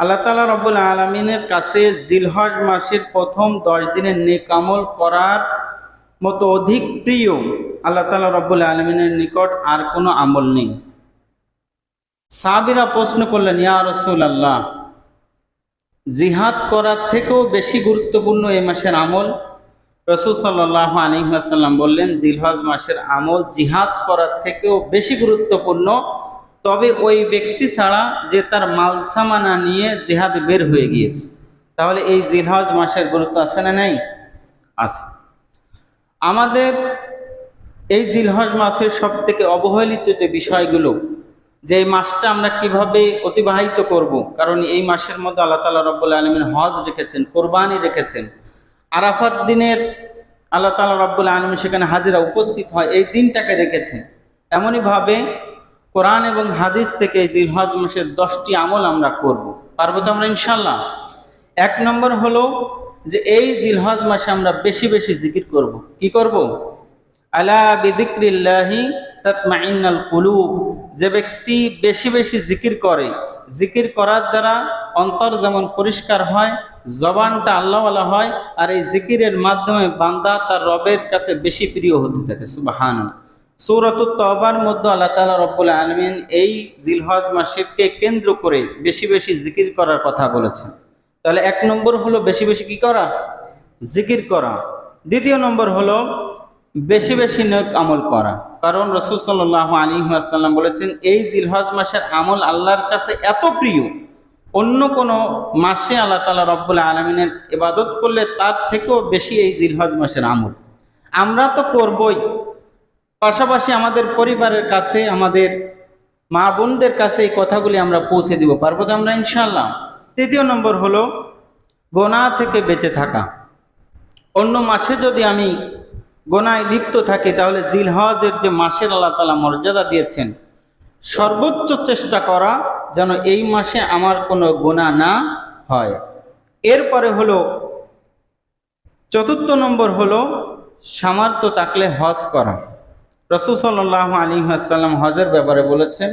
আল্লাহ তালা রব্বুল আলমিনের কাছে জিলহজ মাসের প্রথম দশ দিনের নেকামল করার মতো অধিক প্রিয় আল্লাহ তালা রব্বুল আলমিনের নিকট আর কোনো আমল নেই। সাবিরা প্রশ্ন করলেন, ইয়া রসুল আল্লাহ জিহাদ করার থেকেও বেশি গুরুত্বপূর্ণ এই মাসের আমল? রসুল সাল্লাহ আলিহাসাল্লাম বললেন, জিলহজ মাসের আমল জিহাদ করার থেকেও বেশি গুরুত্বপূর্ণ তবে ওই ব্যক্তি ছাড়া যে তার মালসামানা নিয়ে জেহাদ বের হয়ে গিয়েছে। তাহলে এই জিলহজ মাসের গুরুত্ব আছে না নেই? আছে। আমাদের এই জিলহজ মাসের সব থেকে অবহেলিত যে বিষয়গুলো, যে এই মাসটা আমরা কীভাবে অতিবাহিত করব। কারণ এই মাসের মধ্যে আল্লাহ তালা রব্বুল আলমিন হজ রেখেছেন, কোরবানি রেখেছেন। আরাফাত দিনের আল্লাহ তালা রব্বুল আলমী সেখানে হাজিরা উপস্থিত হয়, এই দিনটাকে রেখেছেন। এমনইভাবে কোরআন এবং হাদিস থেকে জিলহজ মাসের দশটি আমল আমরা করব। পারব তো আমরা ইনশাল্লাহ এক নম্বর হলো যে এই জিলহজ মাসে আমরা বেশি বেশি জিকির করব। কি করব। আলা বিদিক্রিল্লাহি তাতমাইন্নাল কুলুব যে ব্যক্তি বেশি বেশি জিকির করে, জিকির করার দ্বারা অন্তর যেমন পরিষ্কার হয়, জবানটা আল্লাহওয়ালা হয়, আর এই জিকিরের মাধ্যমে বান্দা তার রবের কাছে বেশি প্রিয় হতে থাকে সুবাহান সৌরতুত তবার মধ্যে আল্লাহ তালা রব্বুল আলমিন এই জিলহজ মাসিরকে কেন্দ্র করে বেশি বেশি জিকির করার কথা বলেছেন। তাহলে এক নম্বর হলো বেশি বেশি কি করা? জিকির করা। দ্বিতীয় নম্বর হলো বেশি বেশি নেক আমল করা। কারণ রসুল সাল্লাহ আলী আসাল্লাম বলেছেন, এই জিলহজ মাসের আমল আল্লাহর কাছে এত প্রিয়। অন্য কোনো মাসে আল্লাহ তালা রব্বুল আলমিনের ইবাদত করলে তার থেকেও বেশি এই জিলহজ মাসের আমল। আমরা তো করবই পাশাপাশি আমাদের পরিবারের কাছে, আমাদের মা বোনদের কাছে এই কথাগুলি আমরা পৌঁছে দিব। পারব তো আমরা? ইনশাল্লাহ তৃতীয় নম্বর হলো, গোনা থেকে বেঁচে থাকা। অন্য মাসে যদি আমি গোনায় লিপ্ত থাকি, তাহলে জিলহজের যে মাসের আল্লাহ তালা মর্যাদা দিয়েছেন, সর্বোচ্চ চেষ্টা করা যেন এই মাসে আমার কোনো গোনা না হয়। এরপরে হলো, চতুর্থ নম্বর হলো, সামর্থ্য থাকলে হজ করা। রসুল সাল্লাহ আলী হজের ব্যাপারে বলেছেন,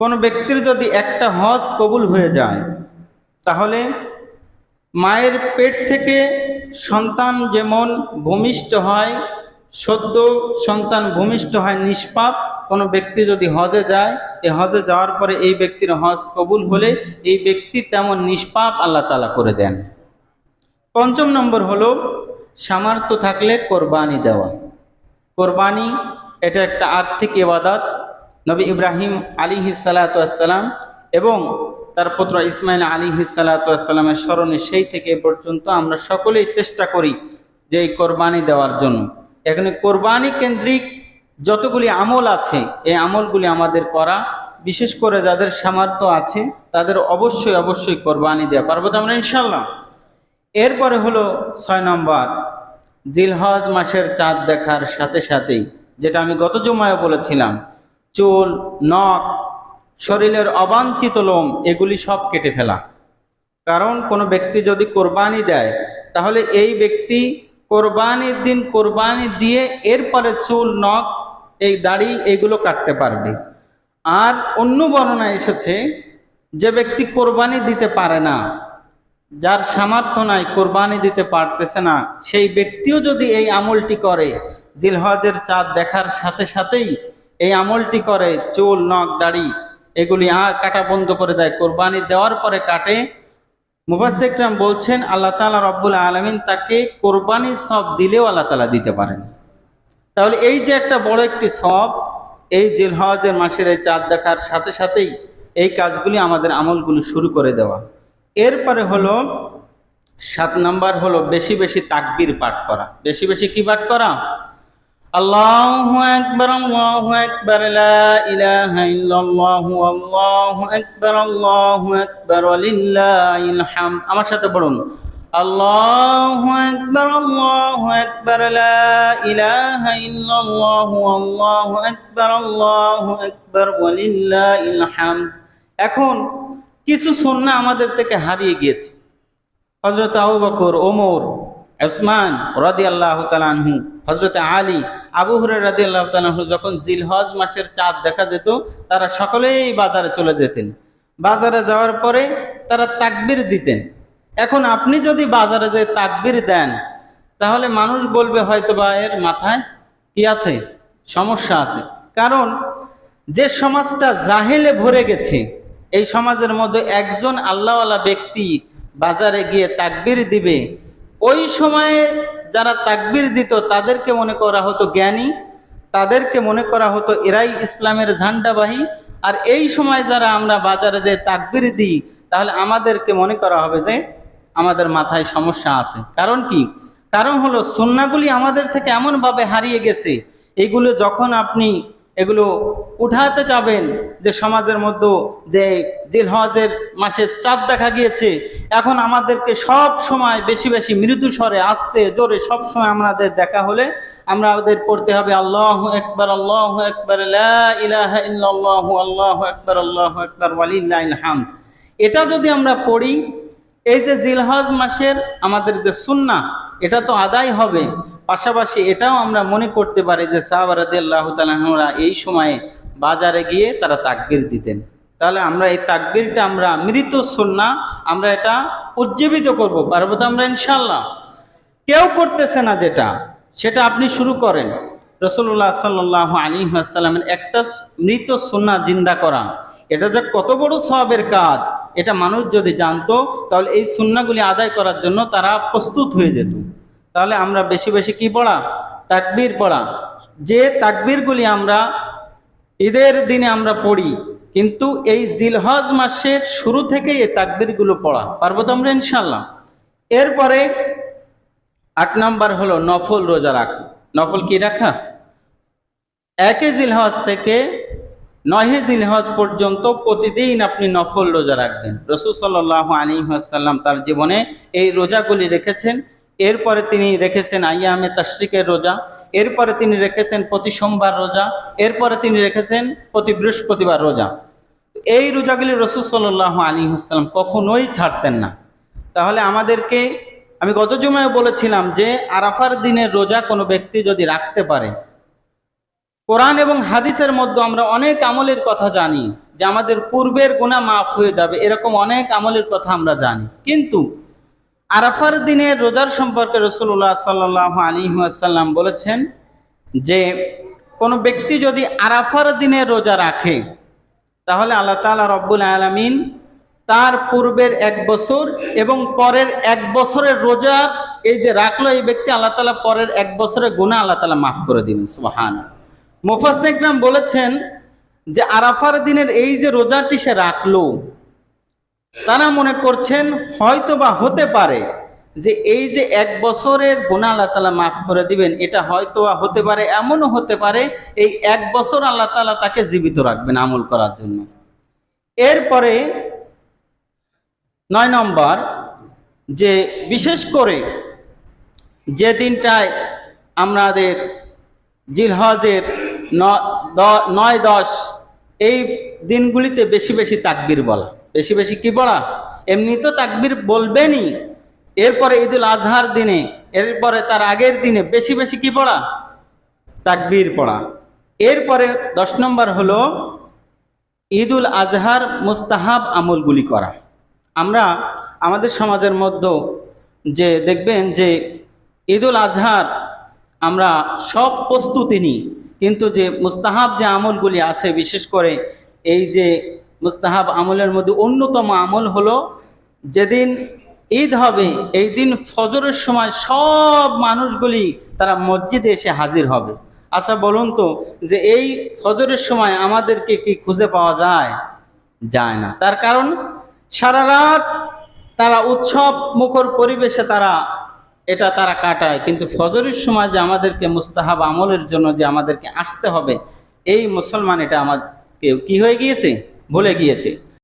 কোনো ব্যক্তির যদি একটা হজ কবুল হয়ে যায়, তাহলে মায়ের পেট থেকে সন্তান যেমন ভূমিষ্ঠ হয়, সদ্য সন্তান ভূমিষ্ঠ হয় নিষ্পাপ, কোনো ব্যক্তি যদি হজে যায় এই হজে যাওয়ার পরে এই ব্যক্তির হজ কবুল হলে এই ব্যক্তি তেমন নিষ্পাপ আল্লাহ তালা করে দেন। পঞ্চম নম্বর হলো, সামর্থ্য থাকলে কোরবানি দেওয়া। কোরবানি, এটা একটা আর্থিক এবাদত নবী ইব্রাহিম আলী সালাতাম এবং তার পুত্র ইসমাইল আলী সালাতামের স্মরণে সেই থেকে পর্যন্ত আমরা সকলেই চেষ্টা করি যে এই কোরবানি দেওয়ার জন্য। এখানে কোরবানি কেন্দ্রিক যতগুলি আমল আছে, এই আমলগুলি আমাদের করা, বিশেষ করে যাদের সামর্থ্য আছে, তাদের অবশ্যই অবশ্যই কোরবানি দেওয়া। পারব তো আমরা ইনশাল্লাহ এরপরে হলো ছয় নম্বর জিলহজ মাসের চাঁদ দেখার সাথে সাথেই, যেটা আমি গত জমায় বলেছিলাম, চুল, নখ, শরীরের অবাঞ্ছিত লোম, এগুলি সব কেটে ফেলা। কারণ কোনো ব্যক্তি যদি কোরবানি দেয়, তাহলে এই ব্যক্তি কোরবানির দিন কোরবানি দিয়ে এরপরে চুল, নখ, এই দাড়ি, এগুলো কাটতে পারবে। আর অন্য বর্ণনা এসেছে, যে ব্যক্তি কোরবানি দিতে পারে না যার সামর্থ্য নাই, কোরবানি দিতে পারতেছে না। সেই ব্যক্তিও যদি এই আমলটি করে, জিলহজের চাঁদ দেখার সাথে সাথেই এই আমলটি করে, চুল, নখ, দাড়ি, এগুলি কাটা বন্ধ করে দেয়, কোরবানি দেওয়ার পরে কাটে মুবাসিকরাম বলছেন, আল্লাহ তালা রব্বুল আলমিন তাকে কোরবানি সব দিলেও আল্লাহ তালা দিতে পারেন। তাহলে এই যে একটা বড় একটি সব, এই জিলহজের মাসের এই চাঁদ দেখার সাথে সাথেই এই কাজগুলি আমাদের আমলগুলি শুরু করে দেওয়া। এরপরে হলো সাত নাম্বার হলো বেশি বেশি তাকবির পাঠ করা। বেশি বেশি কি পাঠ করা? আল্লাহু আকবার আল্লাহু আকবার, লা ইলাহা ইল্লাল্লাহু, আল্লাহু আকবার আল্লাহু আকবার, ওয়ালিল্লাহিল হামদ। আমার সাথে বলুন আল্লাহু আকবার আল্লাহু আকবার, লা ইলাহা ইল্লাল্লাহু, আল্লাহু আকবার আল্লাহু আকবার, ওয়ালিল্লাহিল হামদ। এখন কিছু সন্না আমাদের থেকে হারিয়ে গিয়েছে। হজরত আবু বকর, ওমর, ওসমান রাদি আল্লাহ তালানহু হজরত আলী, আবু হরে রাদি আল্লাহ তালাহু যখন জিলহজ মাসের চাঁদ দেখা যেত, তারা সকলেই বাজারে চলে যেতেন। বাজারে যাওয়ার পরে তারা তাকবির দিতেন। এখন আপনি যদি বাজারে যে তাকবির দেন, তাহলে মানুষ বলবে হয়তো বা এর মাথায় কি আছে? সমস্যা আছে। কারণ যে সমাজটা জাহেলে ভরে গেছে এই সমাজের মধ্যে একজন আল্লাহওয়ালা ব্যক্তি বাজারে গিয়ে তাকবির দিবে, ওই সময়ে যারা তাকবির দিত তাদেরকে মনে করা হতো জ্ঞানী, তাদেরকে মনে করা হতো এরাই ইসলামের ঝান্ডাবাহী। আর এই সময় যারা আমরা বাজারে যে তাকবির দিই, তাহলে আমাদেরকে মনে করা হবে যে আমাদের মাথায় সমস্যা আছে। কারণ কি? কারণ হলো সন্নাগুলি আমাদের থেকে এমনভাবে হারিয়ে গেছে, এগুলো যখন আপনি এগুলো উঠাতে যাবেন যে সমাজের মধ্যে যে জিলহজের মাসে চাঁদ দেখা গিয়েছে। এখন আমাদেরকে সব সময় বেশি বেশি মৃদু স্বরে, আসতে জোরে সব সময় আমাদের দেখা হলে আমরা আমাদের পড়তে হবে আল্লাহ একবার আল্লাহ একবার ইলাহা আল্লাহ একবার আল্লাহ একবার ওয়ালিল্লাহিল হামদ। এটা যদি আমরা পড়ি, এই যে জিলহজ মাসের আমাদের যে সুন্না এটা তো আদায় হবে। পাশাপাশি এটাও আমরা মনে করতে পারি যে সাহাবারাদি আল্লাহ তালা এই সময়ে বাজারে গিয়ে তারা তাকবির দিতেন। তাহলে আমরা এই তাকবিরটা আমরা মৃত সুন্না আমরা এটা উজ্জীবিত করব, পারব তো আমরা ইনশাল্লাহ কেউ করতেছে না যেটা, সেটা আপনি শুরু করেন। রসুল্লাহ সাল্লাহ আলী আসসালামের একটা মৃত সুন্না জিন্দা করা। এটা যে কত বড় সবের কাজ, এটা মানুষ যদি জানতো, তাহলে এই সুন্নাগুলি আদায় করার জন্য তারা প্রস্তুত হয়ে যেত। তাহলে আমরা বেশি বেশি কি পড়া? তাকবীর পড়া। যে তাকবীরগুলি আমরা ঈদের দিনে আমরা পড়ি, কিন্তু এই জিলহজ মাসের শুরু থেকে এই তাকবীরগুলো পড়া। পারব তো আমরা ইনশাল্লাহ এরপরে আট নম্বর হলো নফল রোজা রাখা। নফল কি রাখা? একে জিলহজ থেকে নহে জিলহজ পর্যন্ত প্রতিদিন আপনি নফল রোজা রাখবেন। রসুল সাল্লাহ আলী আসাল্লাম তার জীবনে এই রোজাগুলি রেখেছেন। এরপরে তিনি রেখেছেন আইয়ামে তাশ্রিকের রোজা, এরপরে তিনি রেখেছেন প্রতি সোমবার রোজা, এরপরে তিনি রেখেছেন প্রতি বৃহস্পতিবার রোজা। এই রোজাগুলি রসুল সাল্লাহ আলী আসসালাম কখনোই ছাড়তেন না। তাহলে আমাদেরকে, আমি গত জমায় বলেছিলাম যে আরাফার দিনের রোজা কোনো ব্যক্তি যদি রাখতে পারে, কোরআন এবং হাদিসের মধ্যে আমরা অনেক আমলের কথা জানি যে আমাদের পূর্বের গুণা মাফ হয়ে যাবে, এরকম অনেক আমলের কথা আমরা জানি। কিন্তু আরাফার দিনের রোজার সম্পর্কে রসুল্লাহ সাল্লাহ আলী আসাল্লাম বলেছেন যে, কোনো ব্যক্তি যদি আরাফার দিনের রোজা রাখে, তাহলে আল্লাহ তালা রব্বুল আলমিন তার পূর্বের এক বছর এবং পরের এক বছরের রোজা এই যে রাখল, এই ব্যক্তি আল্লাহ তালা পরের এক বছরের গুণা আল্লাহ তালা মাফ করে দিবেন সুহান মুফাসিকরাম বলেছেন যে, আরাফার দিনের এই যে রোজাটি সে রাখল তারা মনে করছেন হয়তো বা হতে পারে যে এই যে এক বছরের গুণা আল্লাহ তালা মাফ করে দিবেন, এটা হয়তো বা হতে পারে, এমনও হতে পারে এই এক বছর আল্লাহ তালা তাকে জীবিত রাখবেন আমল করার জন্য। এরপরে নয় নম্বর, যে বিশেষ করে যে দিনটায় আমাদের জিলহজের নয় দশ, এই দিনগুলিতে বেশি বেশি তাকবির বলা। বেশি বেশি কি পড়া? এমনি তো তাকবির বলবেনই। এরপরে ঈদুল আজহার দিনে, এরপরে তার আগের দিনে বেশি বেশি কি পড়া? তাকবির পড়া। এরপরে দশ নম্বর হলো ঈদুল আজহার মুস্তাহাব আমলগুলি করা। আমরা আমাদের সমাজের মধ্যে যে দেখবেন যে ঈদুল আজহার আমরা সব প্রস্তুতি নিই। কিন্তু যে মুস্তাহাব যে আমলগুলি আছে, বিশেষ করে এই যে মুস্তাহাব আমলের মধ্যে অন্যতম আমল হলো যেদিন ঈদ হবে, এই দিন ফজরের সময় সব মানুষগুলি তারা মসজিদে এসে হাজির হবে। আচ্ছা বলুন তো যে এই ফজরের সময় আমাদেরকে কি খুঁজে পাওয়া যায়? যায় না। তার কারণ সারা রাত তারা উৎসব মুখর পরিবেশে তারা এটা তারা কাটায়। কিন্তু ফজরের সময় যে আমাদেরকে মুস্তাহাব আমলের জন্য যে আমাদেরকে আসতে হবে, এই মুসলমান এটা আমাদেরকে কি হয়ে গিয়েছে? ভুলে গিয়েছে।